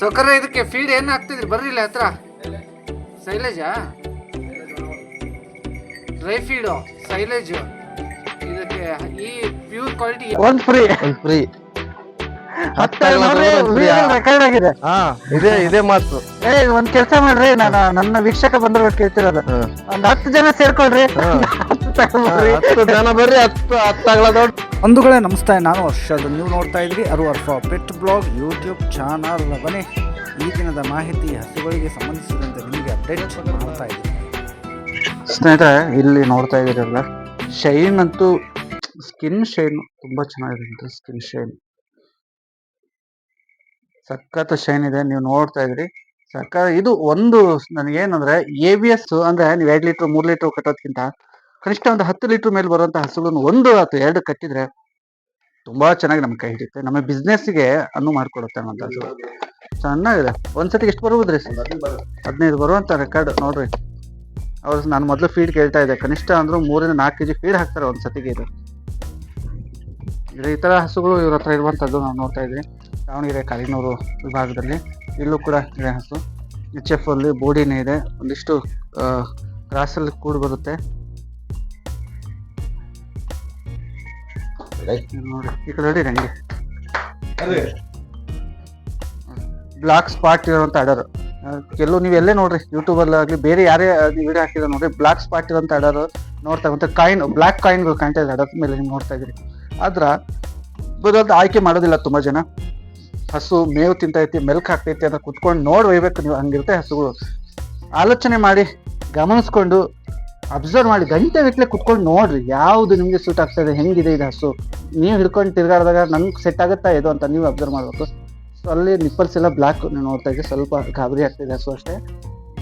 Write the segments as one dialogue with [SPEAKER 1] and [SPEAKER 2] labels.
[SPEAKER 1] ಸೌಕರ್ಯ ಇದಕ್ಕೆ ಫೀಡ್ ಏನು ಹಾಕ್ತಿದ್ರಿ? ಬರ್ರಿ ಇಲ್ಲ ಹತ್ರ. ಸೈಲೇಜಾ ಡ್ರೈ ಫೀಡು ಸೈಲೇಜು ಇದಕ್ಕೆ ಈ ಪ್ಯೂರ್ ಕ್ವಾಲಿಟಿ
[SPEAKER 2] ಒಂದ್ ಫ್ರೀ
[SPEAKER 3] ಫ್ರೀ
[SPEAKER 2] ರೆಕಾರ್ಡ್ ಆಗಿದೆ.
[SPEAKER 3] ಹಾ ಇದೇ ಇದೇ ಮಾತು.
[SPEAKER 2] ಏ ಒಂದ್ ಕೆಲಸ ಮಾಡ್ರಿ. ನಾನು ನನ್ನ ವೀಕ್ಷಕ ಬಂದ್ರು ಕೇಳ್ತಿರೋದು. ಒಂದ್ ಹತ್ತು ಜನ ಸೇರ್ಕೊಳ್ರಿ. ಹತ್ತು
[SPEAKER 3] ಜನ ಬರ್ರಿ
[SPEAKER 1] ನಮಸ್ತೆ. ನಾನು ಹರ್ಷದ್. ನೀವು ನೋಡ್ತಾ ಇದ್ರಿ ಅರು ಅರ್ಫ ಪೆಟ್ ಬ್ಲಾಗ್ ಯೂಟ್ಯೂಬ್ ಚಾನಲ್ ಬನ್ನಿ. ಈ ದಿನದ ಮಾಹಿತಿ ಹಸುಗಳಿಗೆ ಸಂಬಂಧಿಸಿದಂತೆ ನಿಮಗೆ ಅಪ್ಡೇಟ್ ಮಾಡ್ತಾ ಇದ್ದೀನಿ.
[SPEAKER 2] ಸ್ನೇಹಿತರೆ, ಇಲ್ಲಿ ನೋಡ್ತಾ ಇದ್ದೀರಲ್ಲ ಶೈನ್ ಅಂತೂ ಸ್ಕಿನ್ ಶೈನ್ ತುಂಬಾ ಚೆನ್ನಾಗಿದೆ ಸ್ಕಿನ್ ಶೈನ್. ಸಖತ್ ಶೈನ್ ಇದೆ, ನೀವು ನೋಡ್ತಾ ಇದ್ರಿ ಸಕ್ಕ ಇದು ಒಂದು ನನಗೇನಂದ್ರೆ ಎ ಬಿ ಎಸ್ ಅಂದ್ರೆ ನೀವು ಎರಡು ಲೀಟರ್, ಮೂರ್ ಲೀಟರ್ ಕಟ್ಟೋದ್ಕಿಂತ ಕನಿಷ್ಠ ಒಂದು ಹತ್ತು ಲೀಟರ್ ಮೇಲೆ ಬರುವಂತ ಹಸುಗಳನ್ನು ಒಂದು ಅಥವಾ ಎರಡು ಕಟ್ಟಿದ್ರೆ ತುಂಬಾ ಚೆನ್ನಾಗಿ ನಮ್ಮ ಕೈ ಹಿಡಿಯುತ್ತೆ. ನಮ್ಮ ಬಿಸ್ನೆಸ್ಗೆ ಅನ್ನು ಮಾಡ್ಕೊಡುತ್ತೆ ಅನ್ನೋಂಥ ಚೆನ್ನಾಗಿದೆ. ಒಂದ್ಸತಿ ಎಷ್ಟು ಬರ್ಬೋದ್ರಿ ಹದಿನೈದು ಬರುವಂತ ರೆಕಾರ್ಡ್ ನೋಡ್ರಿ. ಅವ್ರು ನಾನು ಮೊದಲು ಫೀಡ್ ಕೇಳ್ತಾ ಇದ್ದೆ. ಕನಿಷ್ಠ ಅಂದ್ರೆ ಮೂರಿಂದ ನಾಲ್ಕು ಕೆಜಿ ಫೀಡ್ ಹಾಕ್ತಾರೆ ಒಂದು ಇದು. ಈ ಥರ ಹಸುಗಳು ಇವ್ರ ಹತ್ರ ಇರುವಂಥದ್ದು ನಾವು ನೋಡ್ತಾ ಇದ್ವಿ. ದಾವಣಗೆರೆ ಕಾಲಿನೂರು ವಿಭಾಗದಲ್ಲಿ ಇಲ್ಲೂ ಕೂಡ ಇದೆ ಹಸು. ಎಚ್ ಎಫ್ ಅಲ್ಲಿ ಬೋಡಿನೇ ಇದೆ. ಒಂದಿಷ್ಟು ಕ್ರಾಸಲ್ಲಿ ಕೂಡ ಬರುತ್ತೆ. ನೋಡಿ ಈ ಕಡೆ ನೋಡಿ ನಂಗೆ ಬ್ಲಾಕ್ ಸ್ಪಾಟ್ ಇರುವಂತ ಅಡರ್ ಕೆಲವು ನೀವು ಎಲ್ಲೇ ನೋಡ್ರಿ ಯೂಟ್ಯೂಬ್ ಅಲ್ಲಿ ಆಗ್ಲಿ ಬೇರೆ ಯಾರೇ ವಿಡಿಯೋ ಹಾಕಿದ್ರೆ ನೋಡ್ರಿ ಬ್ಲಾಕ್ ಸ್ಪಾಟ್ ಇರುವಂತ ಅಡರ್ ನೋಡ್ತಾ ಮತ್ತೆ ಕಾಯಿನ್ ಬ್ಲಾಕ್ ಕಾಯಿನ್ಗಳು ಕಾಣ್ತಾ ಇದೆ ಅಡರ್ ಮೇಲೆ ನೀವು ನೋಡ್ತಾ ಇದ್ರಿ ಆದ್ರ ಬರೋದು ಆಯ್ಕೆ ಮಾಡೋದಿಲ್ಲ ತುಂಬಾ ಜನ. ಹಸು ಮೇವು ತಿಂತೈತಿ ಮೆಲ್ಕ್ ಹಾಕ್ತೈತಿ ಅಂತ ಕುತ್ಕೊಂಡು ನೋಡಿ ಒಯ್ಬೇಕು ನೀವು ಹಂಗಿರುತ್ತೆ ಹಸುಗಳು. ಆಲೋಚನೆ ಮಾಡಿ ಗಮನಿಸ್ಕೊಂಡು ಅಬ್ಸರ್ವ್ ಮಾಡಿ ಗಂಟೆ ಗಟ್ಟಲೆ ಕುತ್ಕೊಂಡು ನೋಡ್ರಿ, ಯಾವುದು ನಿಮಗೆ ಸೂಟ್ ಆಗ್ತಾ ಇದೆ, ಹೆಂಗಿದೆ ಇದು ಹಸು? ನೀವು ಹಿಡ್ಕೊಂಡು ತಿರ್ಗಾಡಿದಾಗ ನನ್ಗೆ ಸೆಟ್ ಆಗುತ್ತಾ ಇದು ಅಂತ ನೀವು ಅಬ್ಸರ್ವ್ ಮಾಡಬೇಕು. ಸೊ ಅಲ್ಲಿ ನಿಪ್ಪಲ್ಸ್ ಎಲ್ಲ ನಾನು ನೋಡ್ತಾ ಇದ್ದೆ ಸ್ವಲ್ಪ ಗಾಬರಿ ಆಗ್ತಿದೆ ಹಸು ಅಷ್ಟೇ.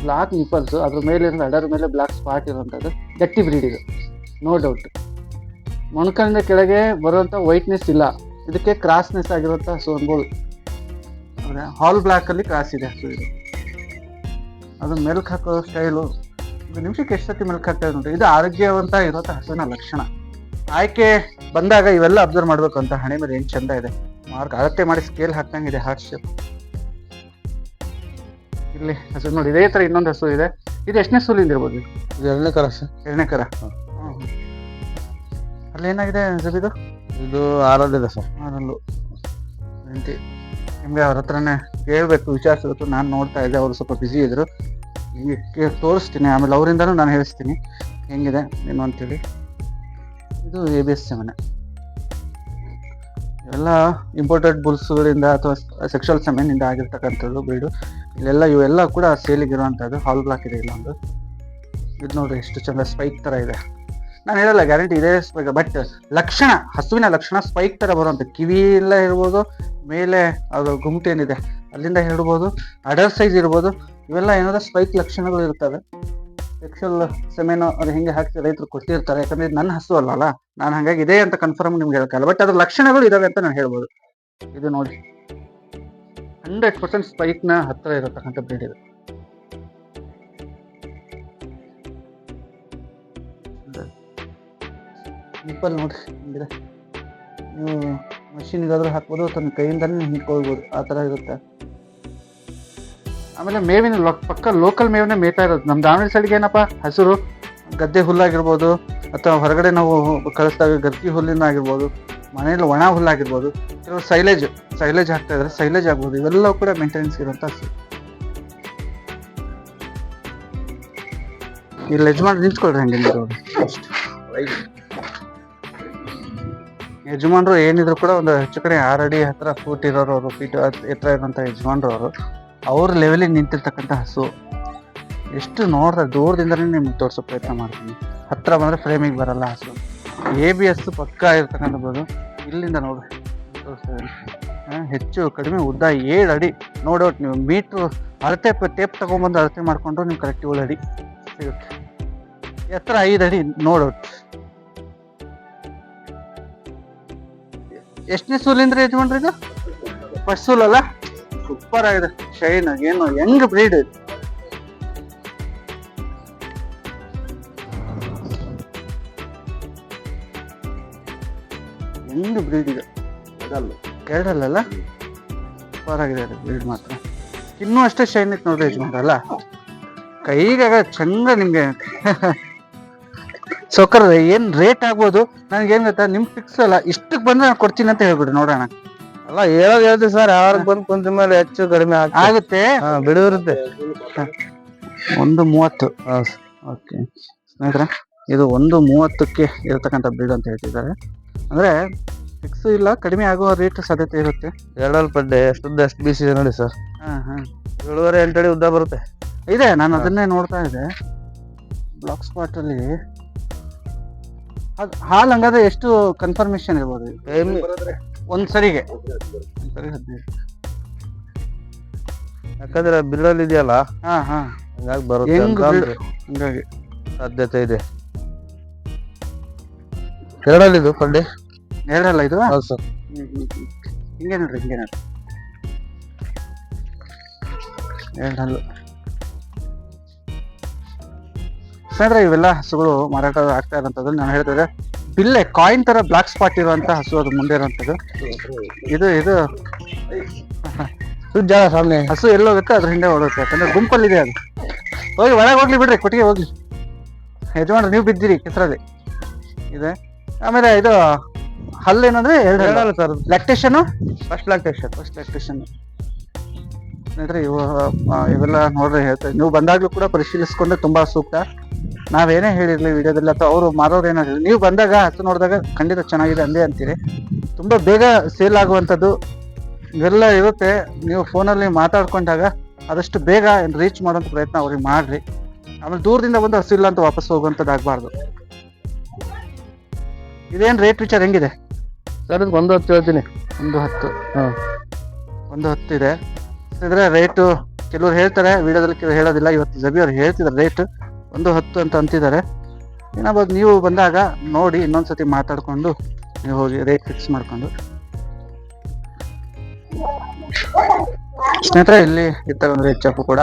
[SPEAKER 2] ಬ್ಲಾಕ್ ನಿಪ್ಪಲ್ಸ್ ಅದ್ರ ಮೇಲೆ ಅಡರ್ ಮೇಲೆ ಬ್ಲಾಕ್ ಸ್ಪಾಟ್ ಇರುವಂಥದ್ದು ಗಟ್ಟಿ ಬ್ರೀಡ್ ಇದು. ನೋ ಡೌಟ್ ಮೊಣಕಲಿಂದ ಕೆಳಗೆ ಬರುವಂಥ ವೈಟ್ನೆಸ್ ಇಲ್ಲ. ಇದಕ್ಕೆ ಕ್ರಾಸ್ನೆಸ್ ಆಗಿರುವಂಥ ಹಸು ಅನ್ಬೋದು ಹಾಲ್ ಬ್ಲ್ಯಾಕಲ್ಲಿ ಕ್ರಾಸ್ ಇದೆ ಹಸು ಇದು. ಅದು ಮೆಲ್ಕ್ ಹಾಕೋ ಸ್ಟೈಲು ಒಂದು ನಿಮಿಷಕ್ಕೆ ಎಷ್ಟು ಸತಿ ಮೆಲ್ಕ್ ಹಾಕ್ತಾ ಇದೆ ನೋಡ್ರಿ ಇದು ಆರೋಗ್ಯವಂತ ಇರೋಂಥ ಹಸುವಿನ ಲಕ್ಷಣ. ಆಯ್ಕೆ ಬಂದಾಗ ಇವೆಲ್ಲ ಅಬ್ಸರ್ವ್ ಮಾಡ್ಬೇಕು ಅಂತ ಹಣೆ ಮೇಲೆ ಏನು ಚಂದ ಇದೆ. ಮಾರ್ಕ್ ಅಳತೆ ಮಾಡಿ ಸ್ಕೇಲ್ ಹಾಕ್ದಂಗಿದೆ ಹಾರ್ಟ್ ಶೇಪ್ ಇಲ್ಲಿ ಹಸು ನೋಡಿ ಇದೇ ತರ ಇನ್ನೊಂದು ಹಸು ಇದೆ. ಇದು ಎಷ್ಟನೇ ಸೂಲಿಂದ ಇರ್ಬೋದು
[SPEAKER 3] ಎರಡನೇ ಕರ ಸರ್.
[SPEAKER 2] ಎರಡನೇ ಕರ. ಅಲ್ಲಿ ಏನಾಗಿದೆ ಇದು?
[SPEAKER 3] ಇದು ಆರಲ್ಲಿದೆ ಸರ್.
[SPEAKER 2] ಗಂಟಿ ನಿಮಗೆ ಅವ್ರ ಹತ್ರನೇ ಕೇಳಬೇಕು ವಿಚಾರಿಸಬೇಕು. ನಾನು ನೋಡ್ತಾ ಇದ್ದೆ ಅವರು ಸ್ವಲ್ಪ ಬ್ಯುಸಿ ಇದ್ರು. ತೋರಿಸ್ತೀನಿ, ಆಮೇಲೆ ಅವರಿಂದನೂ ನಾನು ಹೇಳಿಸ್ತೀನಿ. ಹೆಂಗಿದೆ, ಏನು ಅಂತೇಳಿ. ಇದು ಎ ಬಿ ಎಸ್ ಸೆವೆನ್. ಇವೆಲ್ಲ ಇಂಪೋರ್ಟೆಡ್ ಬುಲ್ಸ್ಗಳಿಂದ ಅಥವಾ ಸೆಕ್ಷುವಲ್ ಸೆಮೆನಿಂದ ಆಗಿರ್ತಕ್ಕಂಥದ್ದು ಬ್ರೀಡು ಇಲ್ಲೆಲ್ಲ ಇವೆಲ್ಲ ಕೂಡ ಸೇಲಿಗಿರುವಂಥದ್ದು ಹಾಲ್ ಬ್ಲಾಕ್ ಇದೆ ಇಲ್ಲೊಂದು. ಇದು ನೋಡಿ ಎಷ್ಟು ಚಂದ ಸ್ಪೈಕ್ ಥರ ಇದೆ. ನಾನು ಹೇಳಲ್ಲ ಗ್ಯಾರಂಟಿ ಇದೇ ಸ್ಪೈಕ್ ಬಟ್ ಲಕ್ಷಣ, ಹಸುವಿನ ಲಕ್ಷಣ ಸ್ಪೈಕ್ ಥರ ಬರುವಂಥ ಕಿವಿ ಎಲ್ಲ ಇರ್ಬೋದು, ಮೇಲೆ ಅದು ಗುಮ್ಟು ಏನಿದೆ ಅಲ್ಲಿಂದ ಹೇಳ್ಬೋದು ಅಡರ್ ಸೈಜ್ ಇರ್ಬೋದು, ಇವೆಲ್ಲ ಏನಾದ್ರು ಸ್ಪೈಕ್ ಲಕ್ಷಣಗಳು ಇರ್ತವೆ. ಸೆಕ್ಷುವಲ್ ಸೆಮೆನ್ ಅವ್ರು ಹಿಂಗೆ ಹಾಕಿ ರೈತರು ಕೊಟ್ಟಿರ್ತಾರೆ, ಯಾಕಂದ್ರೆ ನನ್ನ ಹಸು ಅಲ್ಲಲ್ಲ, ನಾನು ಹಾಗಾಗಿ ಇದೆ ಅಂತ ಕನ್ಫರ್ಮ್ ನಿಮ್ಗೆ ಹೇಳಕ್ಕಲ್ಲ ಬಟ್ ಅದ್ರ ಲಕ್ಷಣಗಳು ಇದಾವೆ ಅಂತ ನಾನು ಹೇಳ್ಬೋದು. ಇದು ನೋಡಿ. ಹಂಡ್ರೆಡ್ ಪರ್ಸೆಂಟ್ ಸ್ಪೈಕ್ನ ಹತ್ರ ಇರತಕ್ಕಂಥ ಬ್ರೀಡ್ ಇದು. ಸಿಂಪಲ್ ನೋಡ್ರಿ ನೀವು ಮಷೀನ್ಗಾದ್ರೂ ಹಾಕ್ಬೋದು ತನ್ನ ಕೈಯಿಂದನೇ ಹಿಂಡ್ಕೊಳ್ಬೋದು, ಆ ಥರ ಇರುತ್ತೆ. ಆಮೇಲೆ ಮೇವಿನ ಲೊ- ಪಕ್ಕ ಲೋಕಲ್ ಮೇವನ್ನೇ ಮೇಯ್ತಾ ಇರೋದು. ನಮ್ಮ ದಾವಣಗೆರೆ ಸೈಡ್ಗೆ ಏನಪ್ಪ, ಹಸಿರು ಗದ್ದೆ ಹುಲ್ಲಾಗಿರ್ಬೋದು, ಅಥವಾ ಹೊರಗಡೆ ನಾವು ಕಳಿಸಿದಾಗ ಗರ್ಕಿ ಹುಲ್ಲಿನ ಆಗಿರ್ಬೋದು ಮನೇಲಿ ಒಣ ಹುಲ್ಲಾಗಿರ್ಬೋದು, ಕೆಲವು ಸೈಲೇಜ್ ಸೈಲೇಜ್ ಹಾಕ್ತಾ ಇದ್ದಾರೆ ಸೈಲೇಜ್ ಆಗ್ಬೋದು, ಇವೆಲ್ಲವೂ ಕೂಡ ಮೇಂಟೆನೆನ್ಸ್ ಇರುವಂಥ ಹಸು. ಇಲ್ಲಿ ಯಜಮಾನ್ ನಿಂತ್ಕೊಳ್ರಿ ಹಂಗೆ ಯಜಮಾನ್ರು ಏನಿದ್ರು ಕೂಡ ಒಂದು ಹೆಚ್ಚು ಕಡೆ ಆರು ಅಡಿ ಹತ್ರ ಫೂಟ್ ಇರೋರು ಅವರು ಫೀಟ್ ಎತ್ತರ ಇರುವಂಥ ಯಜಮಾನ್ರು ಅವರು, ಅವ್ರ ಲೆವೆಲಿಗೆ ನಿಂತಿರ್ತಕ್ಕಂಥ ಹಸು. ಎಷ್ಟು ನೋಡಿದ್ರೆ ದೂರದಿಂದಲೇ ನಿಮ್ಗೆ ತೋರಿಸೋ ಪ್ರಯತ್ನ ಮಾಡ್ತೀನಿ. ಹತ್ತಿರ ಬಂದರೆ ಫ್ರೇಮಿಗೆ ಬರಲ್ಲ ಹಸು. ಎ ಬಿ ಎಸ್ ಪಕ್ಕ ಇರ್ತಕ್ಕಂಥದ್ದು ಇಲ್ಲಿಂದ ನೋಡಿ. ತೋರಿಸ್ತಾ ಹೆಚ್ಚು ಕಡಿಮೆ ಉದ್ದ ಏಳು ಅಡಿ. ನೋಡೋಟ್ ನೀವು ಮೀಟ್ರು ಅಳತೆ ಟೇಪ್ ತಗೊಂಬಂದು ಅಳತೆ ಮಾಡಿಕೊಂಡ್ರು ನೀವು ಕರೆಕ್ಟ್ ಏಳು ಅಡಿ ಸಿಗುತ್ತೆ. ಎತ್ತರ ಐದು ಅಡಿ ನೋ ಎಷ್ಟನೇ ಸೂಲಿಂದ್ರ ಯಜಮಾನ್ರಿ ಇದು? ಫಸ್ಟ್ ಸೂಲ್ ಅಲ್ಲ? ಸೂಪರ್ ಆಗಿದೆ. ಶೈನ್ ಏನು ಹೆಂಗ್ ಬ್ರೀಡ್ ಇದು? ಹೆಂಗ್ ಬ್ರೀಡ್ ಇದೆ? ಎರಡಲ್ಲ. ಸೂಪರ್ ಆಗಿದೆ ಬ್ರೀಡ್ ಮಾತ್ರ. ಇನ್ನೂ ಅಷ್ಟೇ ಶೈನ್ ಇತ್ತು ನೋಡ್ರಿ ಯಜಮಾನ್ರಲ್ಲ. ಕೈಗಾಗ ಚಂದ ನಿಮ್ಗೆ. ಸೌಕರ್ ಏನ್ ರೇಟ್ ಆಗ್ಬೋದು? ನನಗೆ ಏನ್ ಗೊತ್ತಾ ನಿಮ್ ಫಿಕ್ಸ್ ಅಲ್ಲ ಇಷ್ಟಕ್ಕೆ ಬಂದ್ರೆ ನಾನು ಕೊಡ್ತೀನಿ ಅಂತ ಹೇಳ್ಬಿಡಿ ನೋಡೋಣ.
[SPEAKER 3] ಅಲ್ಲ ಹೇಳೋದ್ ಹೇಳ್ತೀವಿ ಸರ್ ಯಾವಾಗ ಬಂದು ಕುಂತ ಮೇಲೆ ಹೆಚ್ಚು ಕಡಿಮೆ ಆಗ್ತದೆ.
[SPEAKER 2] ಆಗುತ್ತೆ?
[SPEAKER 3] ಹಾ ಬಿಡುವಿರುತ್ತೆ.
[SPEAKER 2] ಒಂದು ಮೂವತ್ತು ಓಕೆ. ಸ್ನೇಹಿತರೆ ಇದು ಒಂದು ಮೂವತ್ತಕ್ಕೆ ಇರತಕ್ಕಂಥ ಬಿಲ್ಡ್ ಅಂತ ಹೇಳ್ತಿದ್ದಾರೆ. ಅಂದ್ರೆ ಫಿಕ್ಸ್ ಇಲ್ಲ ಕಡಿಮೆ ಆಗುವ ರೇಟ್ ಸಾಧ್ಯತೆ ಇರುತ್ತೆ.
[SPEAKER 3] ಎರಡಲ್ ಪಡ್ಡೆ ಎಷ್ಟುದ್ದ ಎಷ್ಟು ಬಿಸಿ ನೋಡಿ ಸರ್
[SPEAKER 2] ಹಾಂ ಹಾಂ.
[SPEAKER 3] ಏಳುವರೆ ಎಂಟಡಿ ಉದ್ದ ಬರುತ್ತೆ.
[SPEAKER 2] ಇದೆ ನಾನು ಅದನ್ನೇ ನೋಡ್ತಾ ಇದ್ದೆ. ಬ್ಲಾಕ್ ಸ್ಪಾಟ್ ಅಲ್ಲಿ ಅದ್ ಹಾಲ್ ಹಂಗಾದ್ರೆ ಎಷ್ಟು ಕನ್ಫರ್ಮೇಶನ್ ಇರ್ಬೋದು?
[SPEAKER 3] ಟೈಮ್
[SPEAKER 2] ಒಂದ್ ಸರಿಗೆ. ಒಂದ್ ಸರಿ ಹದಿನೈದು.
[SPEAKER 3] ಯಾಕಂದ್ರೆ ಬಿಲ್ಲಲ್ಲಿ ಇದೆಯಲ್ಲ?
[SPEAKER 2] ಹಾ ಹಾ.
[SPEAKER 3] ಹಂಗಾಗಿ ಬರುತ್ತೆ
[SPEAKER 2] ಹೆಂಗ್
[SPEAKER 3] ಅಂತ
[SPEAKER 2] ಬಿಲ್- ಹಂಗಾಗಿ.
[SPEAKER 3] ಸಾಧ್ಯತೆ ಇದೆ. ಎರಡಲ್ಲಿ ಇದು ಪಡ್ಡೆ
[SPEAKER 2] ಎರಡಲ್ಲ ಇದು?
[SPEAKER 3] ಹೌದು ಸರ್.
[SPEAKER 2] ಹಿಂಗೆ ನೋಡ್ರಿ ಹಿಂಗೆ ನೋಡ್ರಿ. ಎರಡಲ್ಲು. ಸ್ನೇಹಿತರೆ ಇವೆಲ್ಲ ಹಸುಗಳು ಮಾರಾಟ ಆಗ್ತಾ ಇರೋಂಥದ್ದು ನಾನು ಹೇಳ್ತಿದ್ರೆ ಬಿಲ್ಲೆ ಕಾಯಿನ್ ತರ ಬ್ಲಾಕ್ ಸ್ಪಾಟ್ ಇರುವಂತ ಹಸು ಅದು ಮುಂದೆ ಇರುವಂಥದ್ದು. ಇದು ಇದು.
[SPEAKER 3] ಜಾಗ ಸಾಮ್ನೆ
[SPEAKER 2] ಹಸು ಎಲ್ಲಿ ಹೋಗುತ್ತೆ ಅದ್ರ ಹಿಂದೆ ಓಡುತ್ತೆ. ಯಾಕಂದ್ರೆ ಗುಂಪಲ್ಲಿದೆ ಅದು. ಹೋಗಿ ಒಳಗೆ ಹೋಗ್ಲಿ ಬಿಡ್ರಿ ಕೊಟ್ಟಿಗೆ ಹೋಗ್ಲಿ. ಯಜಮಾನ್ರಿ ನೀವು ಬಿದ್ದಿರಿ ಕೆಸರಲ್ಲಿ ಇದೆ. ಆಮೇಲೆ ಇದು ಹಲ್ಲೇನಂದ್ರೆ ಎರಡು
[SPEAKER 3] ಎರಡಲ್ಲ. Sir.
[SPEAKER 2] Lactation
[SPEAKER 3] first lactation
[SPEAKER 2] first lactation ಸ್ನೇಹಿತರೆ ಇವು ಇವೆಲ್ಲ ನೋಡ್ರಿ ಹೇಳ್ತಾರೆ ನೀವು ಬಂದಾಗ್ಲೂ ಕೂಡ ಪರಿಶೀಲಿಸ್ಕೊಂಡ್ರೆ ತುಂಬಾ ಸೂಕ್ತ. ನಾವೇನೇ ಹೇಳಿರ್ಲಿ ವಿಡಿಯೋದಲ್ಲಿ ಅಥವಾ ಅವರು ಮಾರೋರು ಏನೋ ಹೇಳಿ ನೀವು ಬಂದಾಗ ಹತ್ತು ನೋಡಿದಾಗ ಖಂಡಿತ ಚೆನ್ನಾಗಿದೆ ಅಂದೇ ಅಂತೀರಿ. ತುಂಬಾ ಬೇಗ ಸೇಲ್ ಆಗುವಂಥದ್ದು ಇವೆಲ್ಲ ಇರುತ್ತೆ. ನೀವು ಫೋನಲ್ಲಿ ಮಾತಾಡ್ಕೊಂಡಾಗ ಆದಷ್ಟು ಬೇಗ ರೀಚ್ ಮಾಡೋಂಥ ಪ್ರಯತ್ನ ಅವ್ರಿಗೆ ಮಾಡ್ರಿ. ಆಮೇಲೆ ದೂರದಿಂದ ಬಂದು ಹಸಿಲ್ಲ ಅಂತ ವಾಪಸ್ ಹೋಗುವಂಥದ್ದು ಆಗಬಾರ್ದು. ಇದೇನು ರೇಟ್ ವಿಚಾರ ಹೆಂಗಿದೆ?
[SPEAKER 3] ಸರ್ ಒಂದು ಹತ್ತು ಹೇಳ್ತೀನಿ.
[SPEAKER 2] ಒಂದು ಹತ್ತು.
[SPEAKER 3] ಹಾಂ.
[SPEAKER 2] ಒಂದು ಹತ್ತು ಇದೆ. ಇದ್ರೆ ರೇಟು ಕೆಲವ್ರು ಹೇಳ್ತಾರೆ ವಿಡಿಯೋದಲ್ಲಿ ಕೆಲವ್ರು ಹೇಳೋದಿಲ್ಲ ಇವತ್ತು ಜಬಿ ಅವ್ರು ಹೇಳ್ತಿದ್ದಾರೆ ರೇಟ್ ಒಂದು ಹತ್ತು ಅಂತ ಅಂತಿದ್ದಾರೆ. ಏನಾಗ್ಬೋದು ನೀವು ಬಂದಾಗ ನೋಡಿ ಇನ್ನೊಂದ್ಸತಿ ಮಾತಾಡ್ಕೊಂಡು ನೀವು ಹೋಗಿ ರೇಟ್ ಫಿಕ್ಸ್ ಮಾಡ್ಕೊಂಡು. ಸ್ನೇಹಿತರೆ ಇಲ್ಲಿ ಇರ್ತಕ್ಕಂಥ ಒಂದು ರೇಟ್ ಚಾಪು ಕೂಡ.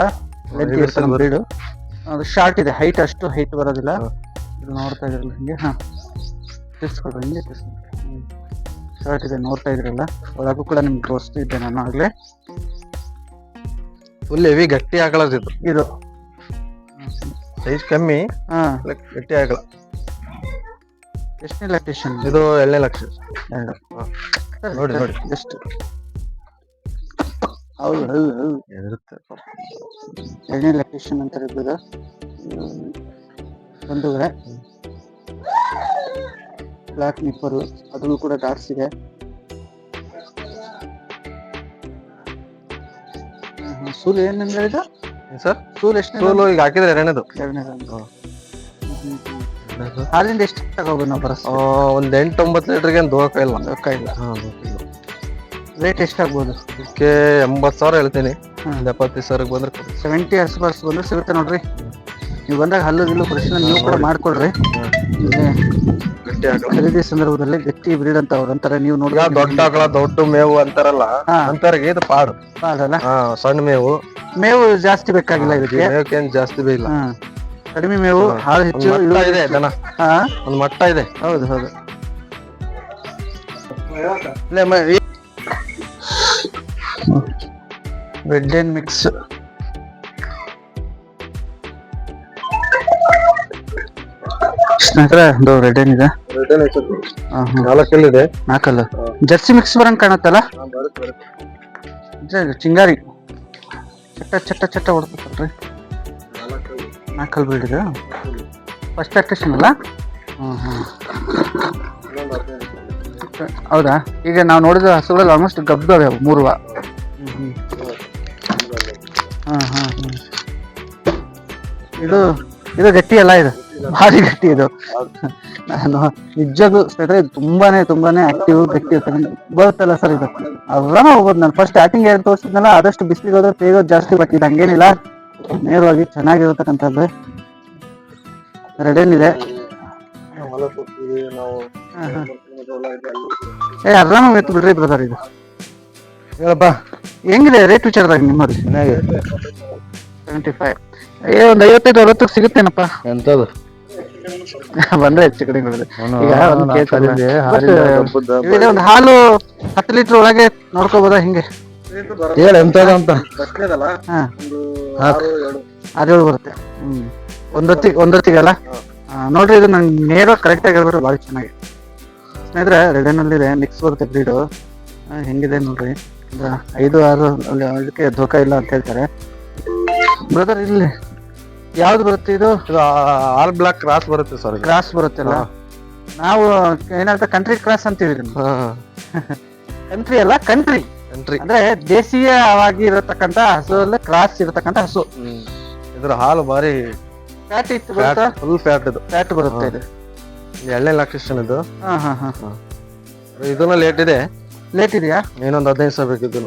[SPEAKER 2] ಬ್ರೀಡು ಅದು ಶಾರ್ಟ್ ಇದೆ ಹೈಟ್ ಅಷ್ಟು ಹೈಟ್ ಬರೋದಿಲ್ಲ. ಇದು ನೋಡ್ತಾ ಇದ್ರಲ್ಲ ಹಿಂಗೆ ಹಾಂ. ತಿರ್ಸ್ಕೊಡ್ರಿ ಹಿಂಗೆ ಶಾರ್ಟ್ ಇದೆ ನೋಡ್ತಾ ಇದ್ರಲ್ಲ. ಒಳಗೂ ಕೂಡ ನಿಮ್ಗೆ ತೋರಿಸ್ತಿದ್ದೆ ನಾನು ಆಗ್ಲೇ
[SPEAKER 3] ಫುಲ್ ಹೆವಿ ಗಟ್ಟಿ ಹಾಕೊಳ್ಳೋದು ಇದು.
[SPEAKER 2] ಇದು.
[SPEAKER 3] ಸೈಜ್ ಕಮ್ಮಿ
[SPEAKER 2] ಹಾ.
[SPEAKER 3] ಗಟ್ಟಿ ಹಾಕಲ್ಲ
[SPEAKER 2] ಎಷ್ಟನೇ ಲೊಕೇಶನ್
[SPEAKER 3] ಇದು ಎರಡನೇ ಲಕ್ಷ.
[SPEAKER 2] ಎರಡು
[SPEAKER 3] ನೋಡಿ, ನೋಡಿ.
[SPEAKER 2] ಎಷ್ಟು? ಹೌದು ಹೌದು ಹೌದು.
[SPEAKER 3] ಇರುತ್ತೆ
[SPEAKER 2] ಎರಡನೇ ಲೊಕೇಶನ್ ಅಂತ ಇರ್ಬೋದು. ಬಂಧುಗಳೇ ಬ್ಲಾಕ್ ನಿಪ್ಪರು ಅದು ಕೂಡ ಡಾಟ್ಸ್ ಇದೆ ಸೂಲು ಏನಂದ್ರೆ ಇದು?
[SPEAKER 3] ಸರ್?
[SPEAKER 2] ಸೂಲ್ ಎಷ್ಟು
[SPEAKER 3] ಸೋಲು ಈಗ ಹಾಕಿದ್ರೆ ಎರಡನೇದು.
[SPEAKER 2] ಎರಡನೇದು ಹಾಲಿಂದ ಎಷ್ಟು ತಗೋಬೋದು ನಾವು ಬರಸ್
[SPEAKER 3] ಒಂದು ಎಂಟು ಒಂಬತ್ತು ಲೀಟ್ರಿಗೆ ಏನು ದೋಕ ಇಲ್ಲ.
[SPEAKER 2] ರೊಕ್ಕ ಇಲ್ಲ.
[SPEAKER 3] ಹಾಂ
[SPEAKER 2] ರೇಟ್ ಎಷ್ಟಾಗ್ಬೋದು?
[SPEAKER 3] ಇದಕ್ಕೆ ಎಂಬತ್ತು ಸಾವಿರ ಹೇಳ್ತೀನಿ. ಒಂದು ಎಪ್ಪತ್ತೈದು ಸಾವಿರಕ್ಕೆ ಬಂದ್ರೆ
[SPEAKER 2] ಸೆವೆಂಟಿ ಹಸ್ ಬರ್ಸ್ ಬಂದ್ರೆ ಸಿಗುತ್ತೆ ನೋಡ್ರಿ. ನೀವು ಬಂದಾಗ ಹಲ್ಲು ಗಿಲ್ಲು ಪ್ರಶ್ನೆ ನೀವು ಕೂಡ ಮಾಡ್ಕೊಡ್ರಿ
[SPEAKER 3] ಗಟ್ಟಿ
[SPEAKER 2] ಖರೀದಿ ಸಂದರ್ಭದಲ್ಲಿ ಗಟ್ಟಿ ಬ್ರೀಡ್ ಅಂತ ಅವ್ರು ಅಂತಾರೆ. ನೀವು
[SPEAKER 3] ಈಗ
[SPEAKER 2] ನೋಡಿ
[SPEAKER 3] ದೊಡ್ಡ ದೊಡ್ಡ ಮೇವು ಅಂತಾರಲ್ಲ
[SPEAKER 2] ಹಾ.
[SPEAKER 3] ಅಂತವ್ರಿಗೆ ಇದು ಪಾಡು.
[SPEAKER 2] ಪಾಡಲ್ಲ?
[SPEAKER 3] ಹಾ ಸಣ್ಣ ಮೇವು.
[SPEAKER 2] ಮೇವು ಜಾಸ್ತಿ ಬೇಕಾಗಿಲ್ಲ ಇದಕ್ಕೆ?
[SPEAKER 3] ಮೇವಕ್ಕೇನ್ ಜಾಸ್ತಿ ಬೇ
[SPEAKER 2] ಇಲ್ಲ ಕಡಿಮೆ ಮೇವು ಹಾಲು
[SPEAKER 3] ಒಂದ್
[SPEAKER 2] ಹೆಚ್ಚು
[SPEAKER 3] ಮಟ್ಟ ಇದೆ ದನ.
[SPEAKER 2] ಹಾ?
[SPEAKER 3] ಒಂದ್ ಮಟ್ಟ ಇದೆ.
[SPEAKER 2] ಹೌದು ಹೌದು. ಬ್ರೆಡ್ ಅಂಡ್ ಮಿಕ್ಸ್ ಸ್ನೇಹಿತರೆ ಒಂದು ರೆಡ್ ಏನ್ ಇದೆ? ಹಾ ಹಾ.
[SPEAKER 3] ನಾಲ್ಕಲ್ಲಿದೆ
[SPEAKER 2] ನಾಲ್ಕಲ್ಲ. ಜರ್ಸಿ ಮಿಕ್ಸ್ ಬರಂಗ್ ಕಾಣತ್ತಲ್ಲ? ಇದು ಚಿಂಗಾರಿ. ಚಟ್ಟ ಚಟ್ಟ ಚಟ್ಟ ಹೊಡ್ತಲ್ರಿ ನಾಲ್ಕಲ್ ಬ್ರೀಡ್ ಇದು? ಫಸ್ಟ್ ಅಟ್ರೇಷನ್ ಅಲ್ಲ? ಹ್ಞೂ ಹ್ಞೂ ಹೌದಾ? ಈಗ ನಾವು ನೋಡಿದ ಹಸುಗಳಲ್ಲಿ ಆಲ್ಮೋಸ್ಟ್ ಗಬ್ಬವೆ ಮೂರುವ. ಹಾಂ ಹಾಂ ಇದು ಇದು ಗಟ್ಟಿ ಅಲ್ಲ ಇದು? ಭಾರಿ ಗಟ್ಟಿ ಇದು. ನಾನು ನಿಜಕ್ಕೂ ಸ್ನೇಹಿತರೆ ತುಂಬಾನೇ ತುಂಬಾನೇ ಆಕ್ಟಿವ್ ಗಟ್ಟಿ ಬರುತ್ತಲ್ಲ ಸರ್ ಇದು. ಆರಾಮ ಹೋಗೋದು ನಾನು. ಫಸ್ಟ್ ಸ್ಟಾರ್ಟಿಂಗ್ ಏನು ತೋರಿಸಿದ್ನಲ್ಲ ಆದಷ್ಟು ಬಿಸಿಲಿಗೆ ಹೋದ್ರೆ ತೇಗೋದು ಜಾಸ್ತಿ ಬಟ್ ಇದು ಹಂಗೇನಿಲ್ಲ. ನೇರವಾಗಿ ಚೆನ್ನಾಗಿರತಕ್ಕಂಥದ್ದು. ರೆಡೇನಿದೆ ಏ ಆರಾಮ ಎತ್ತು ಬಿಡ್ರಿ ಬ್ರದರ್ ಇದು.
[SPEAKER 3] ಹೇಳಪ್ಪ.
[SPEAKER 2] ಹೆಂಗಿದೆ ರೇಟ್ ವಿಚಾರದಾಗ ನಿಮ್ಮಲ್ಲಿ
[SPEAKER 3] ಚೆನ್ನಾಗಿದೆ.
[SPEAKER 2] ಸೆವೆಂಟಿ ಫೈವ್ ಏ ಒಂದು ಐವತ್ತೈದು ಅರವತ್ತಕ್ಕೆ ಸಿಗುತ್ತೇನಪ್ಪ?
[SPEAKER 3] ಎಂತದು?
[SPEAKER 2] ಬಂದ್ರೆ ಹೆಚ್ಚು ಕಡಿಮೆ. ಈಗ ಒಂದು ಅಲ್ಲ. But, ಹಾಲು ಹತ್ತು ಲೀಟರ್ ಒಳಗೆ ನೋಡ್ಕೋಬೋದಾ ಹಿಂಗೆ?
[SPEAKER 3] ಹೇಳ ಎಂತದ ಅಂತ.
[SPEAKER 2] ಹಾ. ಆರೇಳು ಬರುತ್ತೆ. ಹ್ಮ್. ಒಂದೊತ್ತಿಗೆ ಒಂದೊತ್ತಿಗೆ ಅಲ್ಲ ಆ, ನೋಡ್ರಿ ಇದು ನಂಗೆ ನೇರ ಕರೆಕ್ಟ್ ಆಗಿ ಹೇಳ್ಬಿಟ್ರೆ ಭಾಳ ಚೆನ್ನಾಗಿ. ಸ್ನೇಹಿತರೆ ರೆಡನಲ್ಲಿದೆ ಮಿಕ್ಸ್ ಬರುತ್ತೆ ಬ್ರೀಡು ಹೆಂಗಿದೆ ನೋಡ್ರಿ? ಐದು ಆರು ಅಲ್ಲಿ ಇದಕ್ಕೆ ಧೋಕ ಇಲ್ಲ ಅಂತ ಹೇಳ್ತಾರೆ. ಬ್ರದರ್ ಇಲ್ಲಿ ಯಾವ್ದು ಬರುತ್ತೆ ಇದು?
[SPEAKER 3] ಇದು ಆಲ್ ಬ್ಲಾಕ್ ಕ್ರಾಸ್ ಬರುತ್ತೆ ಸರ್
[SPEAKER 2] ಕ್ರಾಸ್ ಬರುತ್ತಲ್ಲ ನಾವು ಏನಂತ ಕಂಟ್ರಿ ಕ್ರಾಸ್ ಅಂತೀವಿ ಕಂಟ್ರಿ ಅಲ್ಲ ಕಂಟ್ರಿ
[SPEAKER 3] ಕಂಟ್ರಿ
[SPEAKER 2] ಅಂದ್ರೆ ದೇಶೀಯವಾಗಿ ಇರತಕ್ಕಂತ ಹಸು ಕ್ರಾಸ್ ಇರತಕ್ಕಂತ ಹಸು.
[SPEAKER 3] ಇದ್ರ ಹಾಲು ಬಾರಿ
[SPEAKER 2] ಫ್ಯಾಟ್ ಇತ್ತು ಬರುತ್ತಾ
[SPEAKER 3] ಫುಲ್ ಫ್ಯಾಟ್ ಇದು.
[SPEAKER 2] ಫ್ಯಾಟ್ ಬರುತ್ತೆ ಇದು.
[SPEAKER 3] ಎಳ್ಳೆ ಲಕ್ಷಣ ಇದು.
[SPEAKER 2] ಹಾ ಹಾ ಹಾ.
[SPEAKER 3] ಇದನ್ನ ಲೇಟ್ ಇದೆ.
[SPEAKER 2] ಲೇಟ್ ಇದೆಯಾ?
[SPEAKER 3] ಇನ್ನೊಂದು ಹದಿನೈದು ಸಾವಿರ
[SPEAKER 2] ಬೇಕಿದ್ದು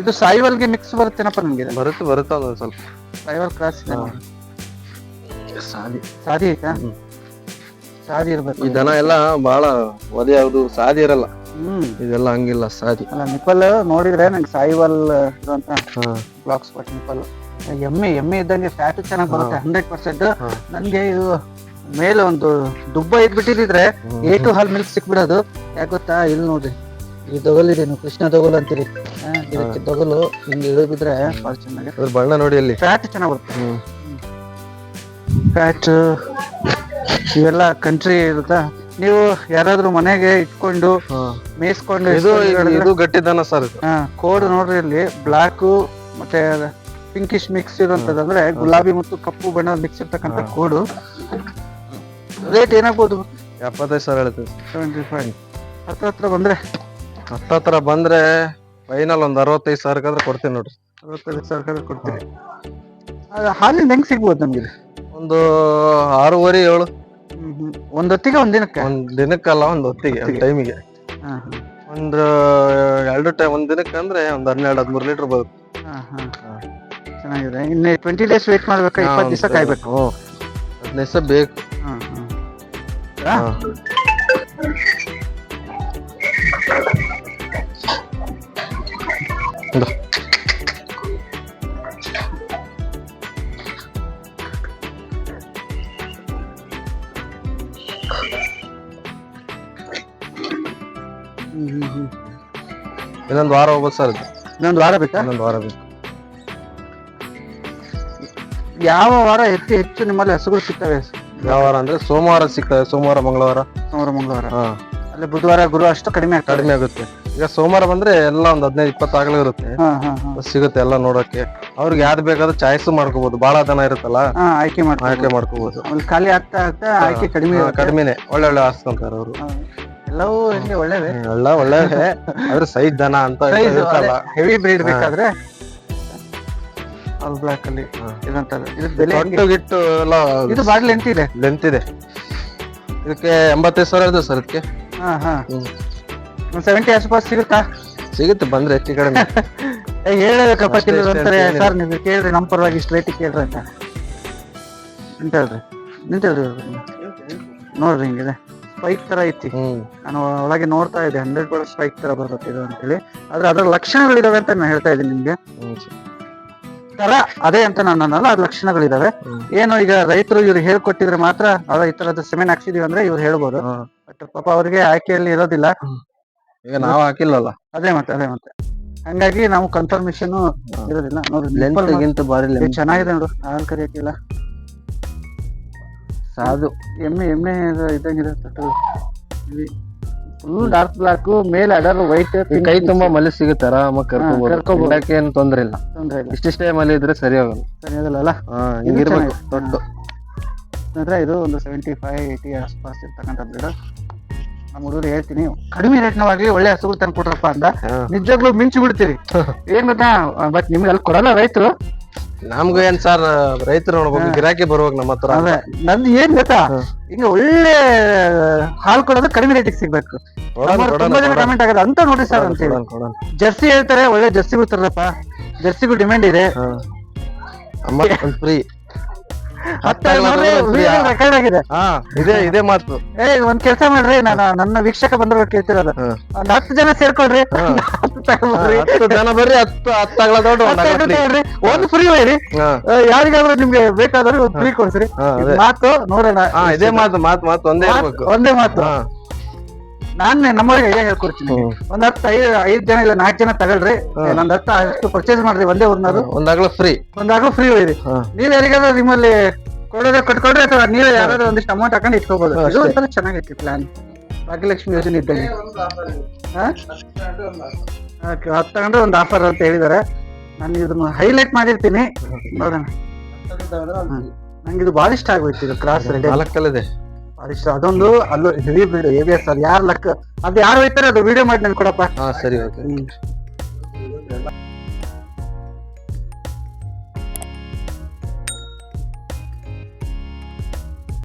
[SPEAKER 2] ಇದು ಸಾಯಿವಲ್ಗೆ ಮಿಕ್ಸ್ ಬರುತ್ತೇನಪ್ಪ ನಿಮಗೆ?
[SPEAKER 3] ಬರುತ್ತೆ ಬರುತ್ತೆ ಅದು ಸ್ವಲ್ಪ.
[SPEAKER 2] ಸಾಯಿವಲ್ ಕ್ರಾಸ್ ಇದೆ.
[SPEAKER 3] ಸಾದಿ
[SPEAKER 2] ಸಾದಿ ಐತಾ? ಸಾದಿ ಇರ್ಬೇಕು.
[SPEAKER 3] ಈ ದನ ಎಲ್ಲ ಬಹಳ ಒದೆ ಯಾವುದು ಸಾದಿ ಇರಲ್ಲ.
[SPEAKER 2] ಹ್ಮ್.
[SPEAKER 3] ಇದೆಲ್ಲ ಹಂಗಿಲ್ಲ ಸಾದಿ.
[SPEAKER 2] ಅಲ್ಲ ನಿಪ್ಪಲ್ ನೋಡಿದ್ರೆ ನಂಗೆ ಸಾಯಿವಲ್ ಇರುವಂತ
[SPEAKER 3] ಬ್ಲಾಕ್ಸ್
[SPEAKER 2] ಬ್ಲಾಕ್ ನಿಪಲ್ ನಿಪ್ಪಲ್. ಎಮ್ಮೆ ಎಮ್ಮೆ ಇದ್ದಂಗೆ ಫ್ಯಾಟ್ ಚೆನ್ನಾಗಿ ಬರುತ್ತೆ ಹಂಡ್ರೆಡ್ ಪರ್ಸೆಂಟ್. ನನ್ಗೆ ಇದು ಮೇಲೆ ಒಂದು ದುಬ್ಬ ಇದ್ಬಿಟ್ಟಿದ್ರೆ ಟು ಹಾಲ್ ಮಿಲ್ಕ್ ಸಿಕ್ಬಿಡೋದು. ಯಾಕೆ ಗೊತ್ತಾ? ಇಲ್ಲಿ ನೋಡ್ರಿ ಈ ದೊಗಲಿದೆ ನೀವು ಕೃಷ್ಣ ದೊಗಲು ಅಂತೀರಿ. ಇದಕ್ಕೆ ದೊಗಲು ಹಿಂಗೆ ಇಳಿಬಿದ್ರೆ ಭಾಳ ಚೆನ್ನಾಗಿ.
[SPEAKER 3] ಅದ್ರ ಬಣ್ಣ ನೋಡಿ ಅಲ್ಲಿ.
[SPEAKER 2] ಫ್ಯಾಟ್ ಚೆನ್ನಾಗಿ ಬರುತ್ತೆ. ಫ್ಯಾಟ್ ಇವೆಲ್ಲ ಕಂಟ್ರಿ ಇರುತ್ತಾ? ನೀವು ಯಾರಾದ್ರೂ ಮನೆಗೆ ಇಟ್ಕೊಂಡು ಮೇಯಿಸ್ಕೊಂಡು
[SPEAKER 3] ಇದು ಇದು ಗಟ್ಟಿ ದನ ಸರ್
[SPEAKER 2] ಕೋಡ್ ನೋಡ್ರಿ ಇಲ್ಲಿ. ಬ್ಲಾಕ್ ಮತ್ತೆ ಪಿಂಕಿಶ್ ಮಿಕ್ಸ್ ಇರುವಂತದ್ದು. ಅಂದ್ರೆ ಗುಲಾಬಿ ಮತ್ತು ಕಪ್ಪು ಬಣ್ಣದ ಮಿಕ್ಸ್ ಇರ್ತಕ್ಕಂಥ. ಕೋಡು. ರೇಟ್ ಏನಾಗ್ಬೋದು?
[SPEAKER 3] ಎಪ್ಪತ್ತೈದು ಸಾವಿರ ಹೇಳ್ತೀವಿ.
[SPEAKER 2] ಸೆವೆಂಟಿ ಫೈವ್ ಹತ್ರ ಹತ್ರ ಬಂದ್ರೆ?
[SPEAKER 3] ಹತ್ತತ್ರ ಬಂದ್ರೆ ಫೈನಲ್ ಒಂದ್ ಅರವತ್ತೈದು ಸಾವಿರಕ್ಕಾದ್ರೆ ಕೊಡ್ತೀನಿ ನೋಡ್ರಿ.
[SPEAKER 2] ಅರವತ್ತೈದು ಸಾವಿರಕ್ಕಾದ್ರೆ ಕೊಡ್ತೀನಿ. ಅದು ಹಾಲಿಂದ ಹೆಂಗ್ ಸಿಗ್ಬೋದು ನಮ್ಗೆ?
[SPEAKER 3] ಒಂದು ಆರೂವರೆ ಏಳು.
[SPEAKER 2] ಒಂದ್ ಹೊತ್ತಿಗೆ ಒಂದ್ ದಿನಕ್ಕೆ?
[SPEAKER 3] ಒಂದ್ ದಿನಕ್ಕಲ್ಲ ಒಂದ್ ಹೊತ್ತಿಗೆ ಒಂದ್ ಟೈಮಿಗೆ ಒಂದು ಎರಡು ಟೈಮ್ ಒಂದ್ ದಿನಕ್ಕೆ ಅಂದ್ರೆ ಒಂದ್ ಹನ್ನೆರಡು ಹದಿಮೂರು ಲೀಟರ್ ಬರುತ್ತೆ.
[SPEAKER 2] ಚೆನ್ನಾಗಿದೆ. ಇನ್ನು ಟ್ವೆಂಟಿ ಡೇಸ್ ವೇಟ್ ಮಾಡ್ಬೇಕಾ? ಇಪ್ಪತ್ತು ದಿವಸ ಕಾಯ್ಬೇಕು.
[SPEAKER 3] ಹದಿನೈದು ದಿವಸ ಬೇಕು. ಇನ್ನೊಂದ್ ವಾರ ಹೋಗ್ಬೋದು ಸರ್
[SPEAKER 2] ಇನ್ನೊಂದು ವಾರ ಬೇಕಾ?
[SPEAKER 3] ಇನ್ನೊಂದು ವಾರ ಬೇಕು.
[SPEAKER 2] ಯಾವ ವಾರ ಹೆಚ್ಚು ಹೆಚ್ಚು ನಿಮ್ಮಲ್ಲಿ ಹಸುಗಳು ಸಿಗ್ತವೆ?
[SPEAKER 3] ಯಾವ ವಾರ ಅಂದ್ರೆ ಸೋಮವಾರ ಸಿಗ್ತವೆ ಸೋಮವಾರ ಮಂಗಳವಾರ.
[SPEAKER 2] ಸೋಮವಾರ ಮಂಗಳವಾರ.
[SPEAKER 3] ಹಾ.
[SPEAKER 2] ಅಲ್ಲಿ ಬುಧವಾರ ಗುರು ಅಷ್ಟು ಕಡಿಮೆ ಆಗ್ತದೆ.
[SPEAKER 3] ಕಡಿಮೆ ಆಗುತ್ತೆ. ಈಗ ಸೋಮವಾರ ಬಂದ್ರೆ ಎಲ್ಲ ಒಂದ್ ಹದಿನೈದು ಇಪ್ಪತ್ತು ಆಗಲೇ ಇರುತ್ತೆ.
[SPEAKER 2] ಹಾ ಹಾ ಹಾ.
[SPEAKER 3] ಸಿಗುತ್ತೆ ಎಲ್ಲ ನೋಡಕ್ಕೆ ಅವ್ರಿಗೆ ಯಾವ್ದು ಬೇಕಾದ್ರೂ ಚಾಯ್ಸ್ ಮಾಡ್ಕೋಬಹುದು ಬಹಳ ದನ ಇರುತ್ತಲ್ಲ?
[SPEAKER 2] ಹಾ ಆಯ್ಕೆ ಮಾಡ್ತಾರೆ
[SPEAKER 3] ಆಯ್ಕೆ ಮಾಡ್ಕೋಬಹುದು
[SPEAKER 2] ಖಾಲಿ ಆಗ್ತಾ ಆಗ್ತಾ ಆಯ್ಕೆ ಕಡಿಮೆ ಇರುತ್ತೆ.
[SPEAKER 3] ಕಡಿಮೆನೆ. ಒಳ್ಳೆ ಒಳ್ಳೆ ಹಾಸ್ಕೊಂತಾರೆ ಅವರು.
[SPEAKER 2] ಎಲ್ಲವೂ ಹೆಂಗೆ ಒಳ್ಳೇವೆ
[SPEAKER 3] ಎಲ್ಲ ಒಳ್ಳೇದೇ. ಆದ್ರೆ ಸೈಜ್ ದನ ಅಂತ ಇರ್ತಲ್ಲ
[SPEAKER 2] ಹೆವಿ ಬ್ರೀಡ್
[SPEAKER 3] ಹಾ.
[SPEAKER 2] ಬೇಕಾದ್ರೆ ಆಲ್ ಬ್ಲಾಕ್ ಅಲ್ಲಿ
[SPEAKER 3] ಹಾ.
[SPEAKER 2] ಇದಂತದ್ದು. ಇದು ಬೆಲೆ ಹೆಂಗೆ?
[SPEAKER 3] ಗಿಟ್ಟು ಎಲ್ಲ
[SPEAKER 2] ಇದು ಲೆಂತ್ ಇದೆ.
[SPEAKER 3] ಲೆಂತ್ ಇದೆ. ಇದಕ್ಕೆ ಎಂಬತ್ತೈದು ಸಾವಿರ ಇದೆ ಸರ್ ಇದಕ್ಕೆ.
[SPEAKER 2] ಹಾ ಹಾ.
[SPEAKER 3] ಹ್ಮ್.
[SPEAKER 2] ಒಂದ್ ಸೆವೆಂಟಿ ಆಸ್ಪಾಸ್ ಸಿಗುತ್ತಾ?
[SPEAKER 3] ಸಿಗುತ್ತೆ ಬಂದ್ರೆ ಹೆಚ್ಚು ಕಡಿಮೆ.
[SPEAKER 2] ಏ, ಹೇಳಬೇಕಪ್ಪ
[SPEAKER 3] ಅಷ್ಟೇ,
[SPEAKER 2] ಕೆಲವ್ರು
[SPEAKER 3] ಅಷ್ಟೇ
[SPEAKER 2] ಅಂತಾರೆ
[SPEAKER 3] ಅಂತ
[SPEAKER 2] ಸರ್ ನೀವು ಕೇಳ್ರಿ ನಮ್ಮ ಪರವಾಗಿ ಇಷ್ಟು ರೇಟಿಗೆ ಕೇಳ್ರಿ ಅಂತ. ನಿಂತೇಳ್ರಿ. ನಿಂತೇಳ್ರಿ ನೋಡ್ರಿ ಹಿಂಗಿದೆ. ಸ್ಪೈಕ್ ತರ ಐತಿ. ನಾನು ಒಳಗೆ ನೋಡ್ತಾ ಇದ್ದೆ ಹಂಡ್ರೆಡ್ ಪರ್ಸೆಂಟ್ ಸ್ಪೈಕ್ ತರ ಬರುತ್ತೆ ಇದು ಅಂತೇಳಿ. ಆದ್ರೆ ಅದರ ಲಕ್ಷಣಗಳಿದಾವೆ ಅಂತ ನಾನು ಹೇಳ್ತಾ ಇದ್ದೀನಿ ನಿಮ್ಗೆ. ತರ ಅದೇ ಅಂತ ನಾನು ಅನ್ನಲ್ಲ ಅದ್ರ ಲಕ್ಷಣಗಳಿದಾವೆ. ಏನು ಈಗ ರೈತರು ಇವ್ರು ಹೇಳ್ಕೊಟ್ಟಿದ್ರೆ ಮಾತ್ರ ಅದ ಈ ತರದ ಸೆಮೆನ್ ಹಾಕ್ಸಿದೀವಿ ಅಂದ್ರೆ ಇವ್ರು ಹೇಳ್ಬೋದು. ಬಟ್ ಪಾಪ ಅವ್ರಿಗೆ ಆಯ್ಕೆಯಲ್ಲಿ ಇರೋದಿಲ್ಲ.
[SPEAKER 3] ಈಗ ನಾವು ಹಾಕಿಲ್ಲಲ್ಲ.
[SPEAKER 2] ಅದೇ ಮತ್ತೆ ಅದೇ ಮತ್ತೆ. ಹಂಗಾಗಿ ನಾವು ಕನ್ಫರ್ಮೇಶನ್ ಇರೋದಿಲ್ಲ. ನೋಡಿ
[SPEAKER 3] ಲೆಂತ್ ಗಿಂತ ಬಾರಿ
[SPEAKER 2] ಚೆನ್ನಾಗಿದೆ ನೋಡು ಆಲ್ ಕರಿಯಕ್ಕಿಲ್ಲ ಸಾದು ಎಮ್ಮೆ ಎಮ್ಮೆ ಇದು ಇದ್ದಂಗಿದೆ ಫುಲ್ ಡಾರ್ಕ್ ಬ್ಲಾಕ್ ಮೇಲೆ ಅಡರ್ ವೈಟ್
[SPEAKER 3] ಕೈ ತುಂಬಾ ಮಲಿ ಸಿಗುತ್ತೆ ಆರಾಮಾಗಿ ಕರ್ಕೋಬಹುದು ಏನು ತೊಂದ್ರೆ ಇಲ್ಲ.
[SPEAKER 2] ತೊಂದ್ರೆ ಇಲ್ಲ.
[SPEAKER 3] ಇಷ್ಟಿಷ್ಟೇ ಮಲಿ ಇದ್ರೆ ಸರಿ ಹೋಗಲ್ಲ
[SPEAKER 2] ಸರಿ ಅದಲ್ಲ
[SPEAKER 3] ಹಾ ಹಿಂಗಿರ್ಬೇಕು ದೊಡ್ಡ.
[SPEAKER 2] ಅಂದ್ರೆ ಇದು ಒಂದು ಸೆವೆಂಟಿ ಫೈವ್ ಏಯ್ಟಿ ಆಸ್ಪಾಸ್ ಇರ್ತಕ್ಕಂಥ ಬ್ರೀಡ್ ನಮ್ಮ ಹುಡುಗರು ಹೇಳ್ತೀನಿ ಕಡಿಮೆ ರೇಟ್ನವಾಗಿ ಒಳ್ಳೆ ಹಸುಗಳು ತಂದು ಕೊಟ್ರಪ್ಪ ಅಂತ. ನಿಜವಾಗ್ಲೂ ಮಿಂಚು ಬಿಡ್ತೀರಿ. ಏನ್ ಗೊತ್ತಾ? ಬಟ್ ನಿಮ್ಗೆ ಅಲ್ಲಿ ಕೊಡಲ್ಲ ರೈತರು.
[SPEAKER 3] ನಮ್ಗೂ ಏನ್ ಸರ್ ರೈತರು ನೋಡ್ಬೇಕು ಗಿರಾಕಿ ಬರ್ಬೇಕು ನಮ್ಮ ಹತ್ರ
[SPEAKER 2] ಅದೇ. ನಂದು ಏನ್ ಗೊತ್ತಾ? ಈಗ ಒಳ್ಳೆ ಹಾಲು ಕೊಡೋದು ಕಡಿಮೆ ರೇಟಿಗೆ ಸಿಗ್ಬೇಕು.
[SPEAKER 3] ಕೊಡೋಣ,
[SPEAKER 2] ನಮ್ಮವ್ರು
[SPEAKER 3] ಕೊಡೋಣ,
[SPEAKER 2] ತುಂಬಾ ಜನ
[SPEAKER 3] ಕೊಡೋಣ.
[SPEAKER 2] ಕಮೆಂಟ್ ಆಗೋದು ಅಂತ ನೋಡಿ ಸರ್ ಅಂತ ಹೇಳಿ.
[SPEAKER 3] ಕೊಡೋಣ, ಕೊಡೋಣ.
[SPEAKER 2] ಜರ್ಸಿ ಹೇಳ್ತಾರೆ ಒಳ್ಳೆ ಜರ್ಸಿ ತರಪ್ಪ ಜರ್ಸಿಗೂ ಡಿಮ್ಯಾಂಡ್ ಇದೆ.
[SPEAKER 3] ಅಮ್ಮ ಫ್ರೀ
[SPEAKER 2] ರೆಕಾರ್ಡ್ ಆಗಿದೆ.
[SPEAKER 3] ಇದೆ ಇದೆ ಇದೇ ಮಾತು.
[SPEAKER 2] ಏ ಒಂದ್ ಕೆಲಸ ಮಾಡ್ರಿ ನಾನು ನನ್ನ ವೀಕ್ಷಕ ಬಂದ್ರು ಕೇಳ್ತಿರೋದು. ಒಂದ್ ಹತ್ತು ಜನ ಸೇರ್ಕೊಳ್ರಿ. ಹತ್ತು
[SPEAKER 3] ಜನ ಬರ್ರಿ ಹತ್ತು ಹತ್ತು ಅಗಲ ದೊಡ್ಡ ಒಂದ್
[SPEAKER 2] ಫ್ರೀ ಒಯ್ರಿ
[SPEAKER 3] ಹಾ.
[SPEAKER 2] ಯಾರಿಗಾದ್ರೂ ನಿಮ್ಗೆ ಬೇಕಾದ್ರೆ ಒಂದು ಫ್ರೀ ಕೊಡ್ಸ್ರಿ ಮಾತು ನೋಡೋಣ.
[SPEAKER 3] ಇದೇ ಮಾತು ಮಾತು ಮಾತು ಒಂದೇ
[SPEAKER 2] ಮಾತು ಒಂದೇ ಮಾತು. ನಾನ್ ನಮ್ಮವ್ರಿಗೆ ಐಡಿಯಾ ಹೇಳ್ಕೊಡ್ತೀನಿ. ಒಂದ್ ಹತ್ತು ಐದ್ ಐದ್ ಜನ ಇಲ್ಲ ನಾಲ್ಕು ಜನ ತಗೊಳ್ರಿ. ಒಂದ್ ಹತ್ತು ಅಷ್ಟು ಪರ್ಚೇಸ್ ಮಾಡ್ರಿ ಒಂದೇ ಊರ್ನವ್ರು.
[SPEAKER 3] ಒಂದಾಗ್ಲೂ ಫ್ರೀ
[SPEAKER 2] ಒಂದಾಗ್ಲೂ ಫ್ರೀ ಒಯ್ರಿ ನೀವು ಯಾರಿಗಾದ್ರೂ ನಿಮ್ಮಲ್ಲಿ ಕೊಡೋದೇ ಕಟ್ಕೊಡ್ರಿ ಅಥವಾ ನೀವೇ ಯಾರಾದ್ರೂ ಒಂದಿಷ್ಟು ಅಮೌಂಟ್ ಹಾಕೊಂಡು ಇಟ್ಕೋಬಹುದು ಇದು. ಒಂಥರ ಚೆನ್ನಾಗೈತಿ ಪ್ಲಾನ್ ಭಾಗ್ಯಲಕ್ಷ್ಮಿ ಯೋಜನೆ ಇದ್ದಂಗೆ. ಹತ್ತು ತಗೊಂಡ್ರೆ ಒಂದು ಆಫರ್ ಅಂತ ಹೇಳಿದಾರೆ. ನಾನು ಇದನ್ನ ಹೈಲೈಟ್ ಮಾಡಿರ್ತೀನಿ. ನೋಡೋಣ. ನಂಗೆ ಇದು ಬಹಳ ಇಷ್ಟ ಆಗೋಯ್ತು ಇದು ಕ್ರಾಸ್ ರೆಡಿ
[SPEAKER 3] ನಾಲ್ಕಲ್ಲಿದೆ.
[SPEAKER 2] ಅದಿಷ್ಟ ಅದೊಂದು ಅಲ್ಲೂ ಹಿಡಿ ಬಿಡು ಎ ಬಿ ಎಸ್ ಅದು ಯಾರು ಲಕ್ ಅದು ಯಾರು ಹೋಯ್ತಾರೆ ಅದು ವಿಡಿಯೋ ಮಾಡಿ ನನ್ಗೆ ಕೊಡಪ್ಪ.
[SPEAKER 3] ಹಾ ಸರಿ ಓಕೆ